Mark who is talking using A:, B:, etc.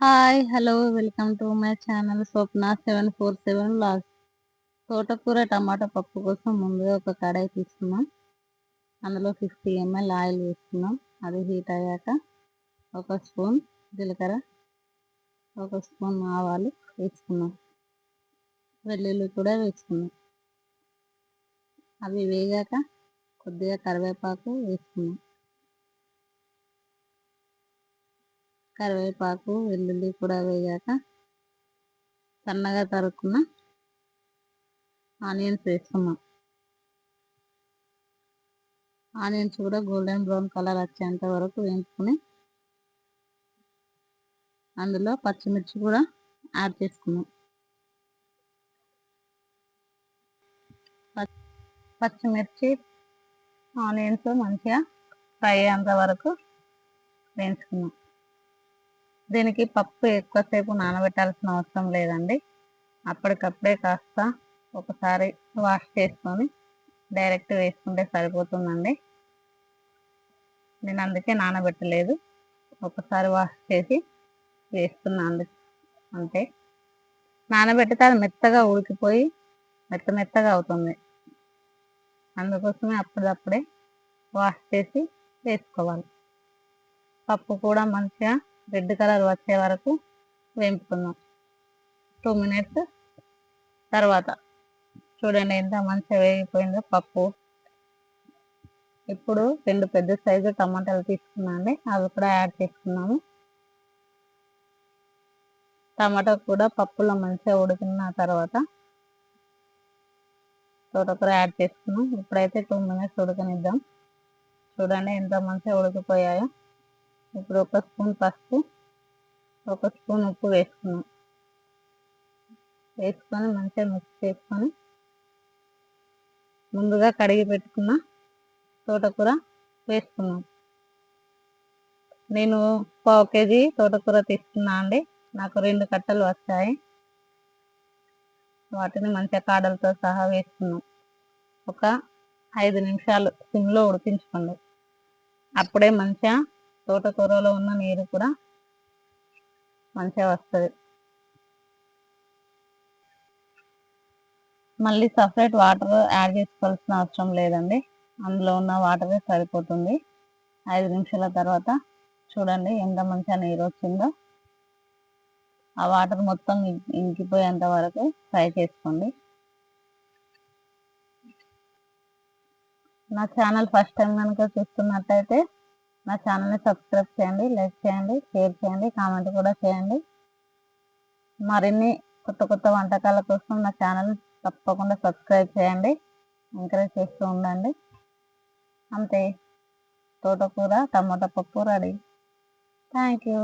A: Hi hello welcome to my channel Swapna seven four seven log తోటకూర టమాటా పప్పు కోసం ముందుగా ఒక కడాయి తీసుకున్నాం అందులో ఫిఫ్టీ ఎంఎల్ ఆయిల్ వేసుకున్నాం అది హీట్ అయ్యాక ఒక స్పూన్ జీలకర్ర ఒక స్పూన్ ఆవాలు వేసుకున్నాం వెల్లుల్లి కూడా వేసుకున్నాం అవి వేగాక కొద్దిగా కరివేపాకు వేసుకున్నాం కరివేపాకు వెల్లుల్లి కూడా వేగాక సన్నగా తరుక్కున్న ఆనియన్స్ వేసుకున్నాం ఆనియన్స్ కూడా గోల్డెన్ బ్రౌన్ కలర్ వచ్చేంత వరకు వేయించుకుని అందులో పచ్చిమిర్చి కూడా యాడ్ చేసుకున్నాం పచ్చిమిర్చి ఆనియన్స్ మంచిగా ఫ్రై అయ్యేంత వరకు వేయించుకున్నాం దీనికి పప్పు ఎక్కువసేపు నానబెట్టాల్సిన అవసరం లేదండి. అప్పటికప్పుడే కాస్త ఒకసారి వాష్ చేసుకొని డైరెక్ట్ వేసుకుంటే సరిపోతుందండి. నేను అందుకే నానబెట్టలేదు. ఒకసారి వాష్ చేసి వేస్తున్నాను అంతే. నానబెట్టితే అది మెత్తగా ఉడికిపోయి మెత్త మెత్తగా అవుతుంది. అందుకోసమే అప్పటిదప్పుడే వాష్ చేసి వేసుకోవాలి. పప్పు కూడా మంచిగా రెడ్ కలర్ వచ్చే వరకు వేపుకుందాం టూ మినిట్స్ తర్వాత చూడండి ఎంత మంచిగా వేగిపోయిందో పప్పు. ఇప్పుడు రెండు పెద్ద సైజు టమాటాలు తీసుకున్నాండి అవి కూడా యాడ్ చేసుకున్నాము. టమాటా కూడా పప్పులో మంచిగా ఉడికిన తర్వాత తోటకూర యాడ్ చేసుకున్నాం. ఇప్పుడైతే టూ మినిట్స్ ఉడకనిద్దాం. చూడండి ఎంత మంచిగా ఉడికిపోయాయో. ఇప్పుడు ఒక స్పూన్ పసుపు ఒక స్పూన్ ఉప్పు వేసుకున్నాం. వేసుకొని మంచిగా మిక్స్ చేసుకొని ముందుగా కడిగి పెట్టుకున్న తోటకూర వేసుకున్నాం. నేను పావు కేజీ తోటకూర తీసుకున్నా అండి. నాకు రెండు కట్టలు వచ్చాయి. వాటిని మంచిగా కాడలతో సహా వేసుకున్నాం. ఒక ఐదు నిమిషాలు సిమ్లో ఉడికించుకోండి. అప్పుడే మంచిగా తోటకూరలో ఉన్న నీరు కూడా మంచిగా వస్తుంది. మళ్ళీ సపరేట్ వాటర్ యాడ్ చేసుకోవాల్సిన అవసరం లేదండి. అందులో ఉన్న వాటరే సరిపోతుంది. ఐదు నిమిషాల తర్వాత చూడండి ఎంత మంచిగా నీరు వచ్చిందో. ఆ వాటర్ మొత్తం ఇంకిపోయేంత వరకు ఫ్రై చేసుకోండి. నా ఛానల్ ఫస్ట్ టైం కనుక చూస్తున్నట్టయితే నా ఛానల్ని సబ్స్క్రైబ్ చేయండి లైక్ చేయండి షేర్ చేయండి కామెంట్ కూడా చేయండి. మరిన్ని కొత్త కొత్త వంటకాల కోసం నా ఛానల్ తప్పకుండా సబ్స్క్రైబ్ చేయండి ఎంకరేజ్ చేస్తూ ఉండండి. అంతే తోటకూర టమాటా పప్పు రెడీ. Thank you